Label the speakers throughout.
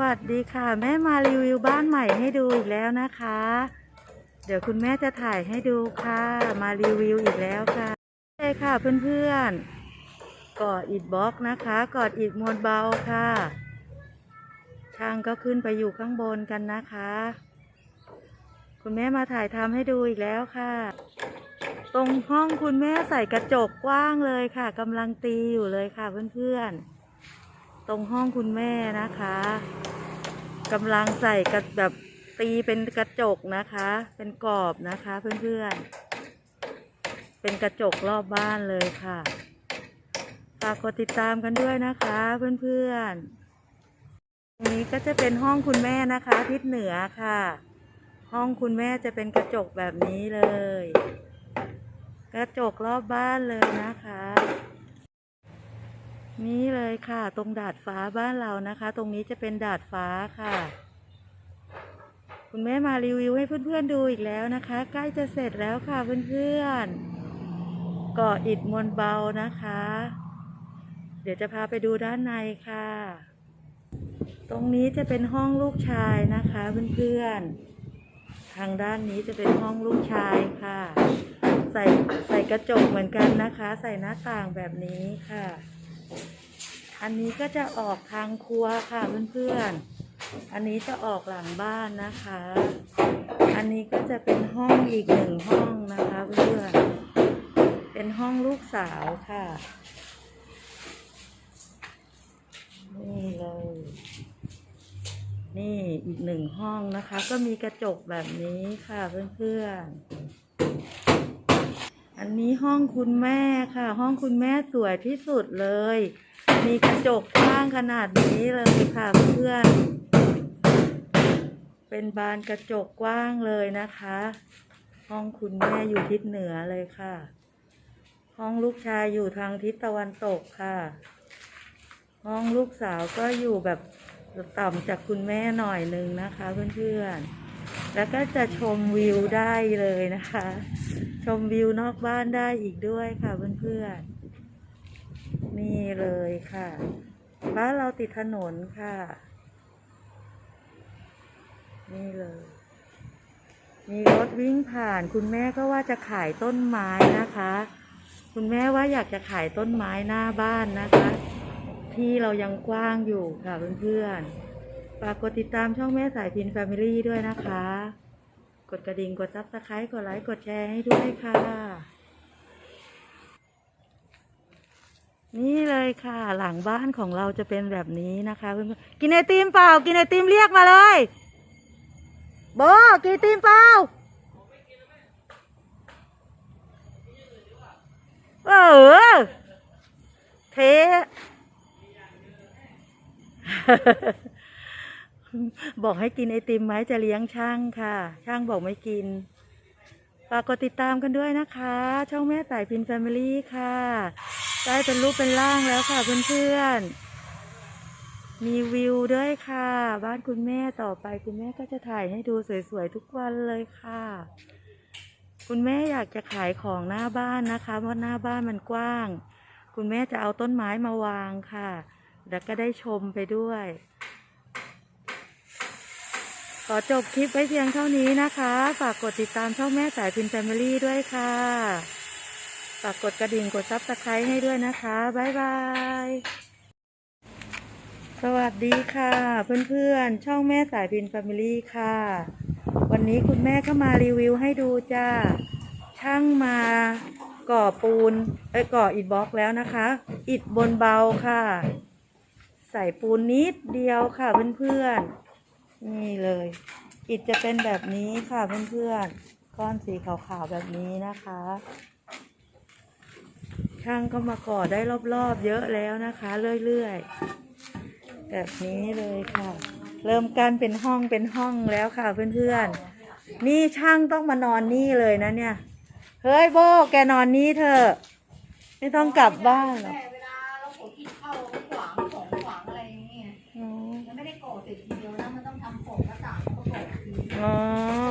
Speaker 1: วัสดีค่ะ แม่มารีวิวบ้านใหม่ให้ดูอีกแล้วนะคะ เดี๋ยวคุณแม่จะถ่ายให้ดูค่ะ มารีวิวอีกแล้วค่ะใช่ค่ะเพื่อนๆกอดอิดบล็อกนะคะกอดอิดมวลเบาค่ะ ช่างก็ขึ้นไปอยู่ข้างบนกันนะคะ คุณแม่มาถ่ายทำให้ดูอีกแล้วค่ะ ตรงห้องคุณแม่ใส่กระจกกว้างเลยค่ะกำลังตีอยู่เลยค่ะเพื่อนๆ ตรงห้องคุณแม่นะคะกำลังใส่กระแบบตีเป็นกระจกนะคะ เป็นกรอบนะคะเพื่อนๆ เป็นกระจกรอบบ้านเลยค่ะฝากกดติดตามกันด้วยนะคะเพื่อนๆตรงนี้ก็จะเป็นห้องคุณแม่นะคะทิศเหนือค่ะ ห้องคุณแม่จะเป็นกระจกแบบนี้เลย กระจกรอบบ้านเลยนะคะ นี่เลยค่ะ ตรงดาดฟ้าบ้านเรานะคะ ตรงนี้จะเป็นดาดฟ้าค่ะ คุณแม่มารีวิวให้เพื่อนๆดูอีกแล้วนะคะ ใกล้จะเสร็จแล้วค่ะเพื่อนๆก่ออิฐมวลเบานะคะ เดี๋ยวจะพาไปดูด้านในค่ะ ตรงนี้จะเป็นห้องลูกชายนะคะเพื่อนๆทางด้านนี้จะเป็นห้องลูกชายค่ะ ใส่ใส่กระจกเหมือนกันนะคะ ใส่หน้าต่างแบบนี้ค่ะ อันนี้ก็จะออกทางครัวค่ะเพื่อนๆ อันนี้จะออกหลังบ้านนะคะ อันนี้ก็จะเป็นห้องอีกหนึ่งห้องนะคะเพื่อนๆ เป็นห้องลูกสาวค่ะ นี่เลย นี่อีกหนึ่งห้องนะคะ ก็มีกระจกแบบนี้ค่ะเพื่อนๆ อันนี้ห้องคุณแม่ค่ะ ห้องคุณแม่สวยที่สุดเลย มีกระจกกว้างขนาดนี้เลยค่ะเพื่อน เป็นบานกระจกกว้างเลยนะคะ ห้องคุณแม่อยู่ทิศเหนือเลยค่ะ ห้องลูกชายอยู่ทางทิศตะวันตกค่ะ ห้องลูกสาวก็อยู่แบบต่ำจากคุณแม่หน่อยนึงนะคะเพื่อนๆ แล้วก็จะชมวิวได้เลยนะคะ ชมวิวนอกบ้านได้อีกด้วยค่ะเพื่อนๆ เลยค่ะ บ้านเราติดถนนค่ะ นี่เลย มีรถวิ่งผ่าน คุณแม่ก็ว่าจะขายต้นไม้นะคะ คุณแม่ว่าอยากจะขายต้นไม้หน้าบ้านนะคะ ที่เรายังกว้างอยู่ค่ะเพื่อนๆ ฝากกดติดตามช่องแม่สายพินแฟมิลี่ด้วยนะคะ กดกระดิ่ง กดซับสไครต์กดไลค์ กดแชร์ให้ด้วยค่ะ นี่ เลยค่ะ หลังบ้านของเราจะเป็นแบบนี้นะคะเพื่อนๆกินไอติมเปล่า กินไอติมเรียกมาเลยโบกินไอติมเปล่าเออเทบอกให้กินไอติมไหมจะเลี้ยงช่างค่ะ ช่างบอกไม่กินฝากกดติดตามกันด้วยนะคะ ช่องแม่สายพินแฟมิลี่ค่ะ ได้เป็นรูปเป็นร่างแล้วค่ะเพื่อนๆ มีวิวด้วยค่ะ บ้านคุณแม่ต่อไปคุณแม่ก็จะถ่ายให้ดูสวยๆทุกวันเลยค่ะ คุณแม่อยากจะขายของหน้าบ้านนะคะเพราะหน้าบ้านมันกว้าง คุณแม่จะเอาต้นไม้มาวางค่ะ แล้วก็ได้ชมไปด้วย ขอจบคลิปไว้เพียงเท่านี้นะคะ ฝากกดติดตามช่องแม่สายพินแฟมิลี่ด้วยค่ะ ฝากกดกระดิ่งกดซับสไครต์ให้ด้วยนะคะบ๊ายบาย สวัสดีค่ะ เพื่อนๆ ช่องแม่สายพินแฟมิลี่ค่ะ วันนี้คุณแม่ก็มารีวิวให้ดูจ้า ช่างมาก่อปูน เอ้ยก่ออิฐบล็อกแล้วนะคะ อิฐบนเบาค่ะ ใส่ปูนนิดเดียวค่ะเพื่อนๆ นี่เลย อิฐจะเป็นแบบนี้ค่ะเพื่อนๆ ก้อนสีขาวๆแบบนี้นะคะ ช่างก็มาก่อได้รอบๆเยอะแล้วนะคะ เรื่อยๆ แบบนี้เลยค่ะ เริ่มกันเป็นห้องเป็นห้องแล้วค่ะเพื่อนๆ นี่ช่างต้องมานอนนี่เลยนะเนี่ย เฮ้ยโบแกนอนนี่เถอะไม่ต้องกลับบ้านหรอก
Speaker 2: แต่เวลาเราขนอิฐเข้าขวางของขวางอะไรอย่างเงี้ย
Speaker 1: อ๋อ
Speaker 2: มันไม่ได้ก่อเสร็จทีเดียวนะมันต้องทำของหน้าต่างแล้วก็ก่ออีกที
Speaker 1: อ๋อ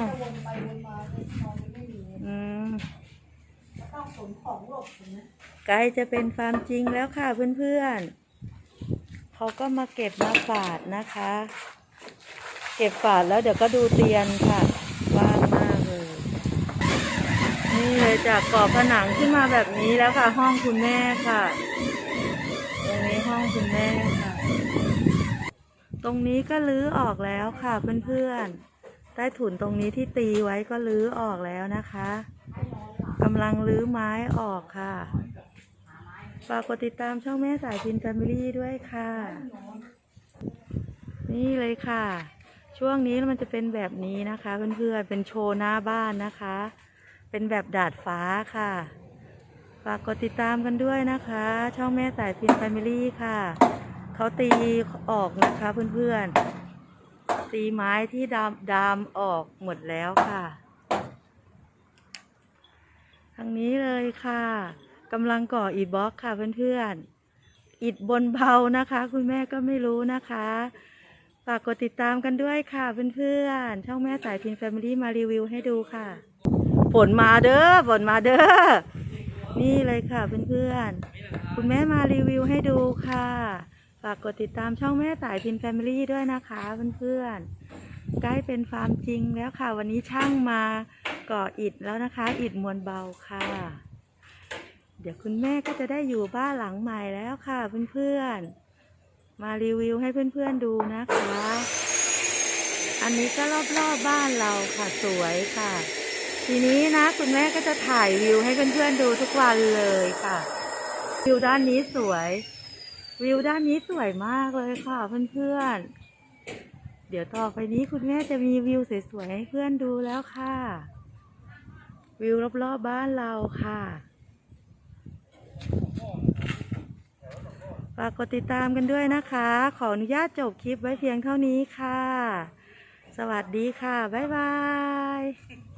Speaker 2: จะวนไปวนมาเลยนอนไม่มี
Speaker 1: อืม
Speaker 2: ก็ต้องข นของหลบนะ
Speaker 1: ใกล้จะเป็นความจริงแล้วค่ะเพื่อนๆเขาก็มาเก็บมาฝาดนะคะ เก็บฝาดแล้วเดี๋ยวก็ดูเตียนค่ะว่างมากเลย นี่เลยจากกรอบผนังขึ้นมาแบบนี้แล้วค่ะ ห้องคุณแม่ค่ะ ตรงนี้ห้องคุณแม่ค่ะ ตรงนี้ก็ลื้อออกแล้วค่ะเพื่อนๆใต้ถุนตรงนี้ที่ตีไว้ก็ลื้อออกแล้วนะคะำลังลื้อไม้ออกค่ะ ฝากกดติดตามช่องแม่สายพินแฟมิลี่ด้วยค่ะ นี่เลยค่ะ ช่วงนี้มันจะเป็นแบบนี้นะคะ เพื่อนๆ เป็นโชว์หน้าบ้านนะคะ เป็นแบบดาดฟ้าค่ะ ฝากกดติดตามกันด้วยนะคะ ช่องแม่สายพินแฟมิลี่ค่ะ เขาตีออกนะคะเพื่อนๆ ตีไม้ที่ดามดามออกหมดแล้วค่ะางนี้เลยค่ะกำลังก่ออิฐบล็อกค่ะเพื่อนๆอิฐบนเบานะคะ คุณแม่ก็ไม่รู้นะคะฝากกดติดตามกันด้วยค่ะเพื่อนๆช่องแม่สายพินแฟมิลี่มารีวิวให้ดูค่ะฝนมาเด้อฝนมาเด้อนี่เลยค่ะเพื่อนๆคุณแม่มารีวิวให้ดูค่ะฝากกดติดตามช่องแม่สายพินแฟมิลี่ด้วยนะคะเพื่อนๆ ใกล้เป็นฟาร์มจริงแล้วค่ะ วันนี้ช่างมาก่ออิฐแล้วนะคะ อิฐมวลเบาค่ะ เดี๋ยวคุณแม่ก็จะได้อยู่บ้านหลังใหม่แล้วค่ะเพื่อนๆ มารีวิวให้เพื่อนๆดูนะคะ อันนี้ก็รอบๆบบ้านเราค่ะสวยค่ะ ทีนี้นะ คุณแม่ก็จะถ่ายวิวให้เพื่อนๆดูทุกวันเลยค่ะ วิวด้านนี้สวย วิวด้านนี้สวยมากเลยค่ะเพื่อนๆ เดี๋ยวต่อไปนี้คุณแม่จะมีวิวสวยๆให้เพื่อนดูแล้วค่ะ วิวรอบๆบบ้านเราค่ะ ฝากกดติดตามกันด้วยนะคะ ขออนุญาตจบคลิปไว้เพียงเท่านี้ค่ะ สวัสดีค่ะ บ๊ายบาย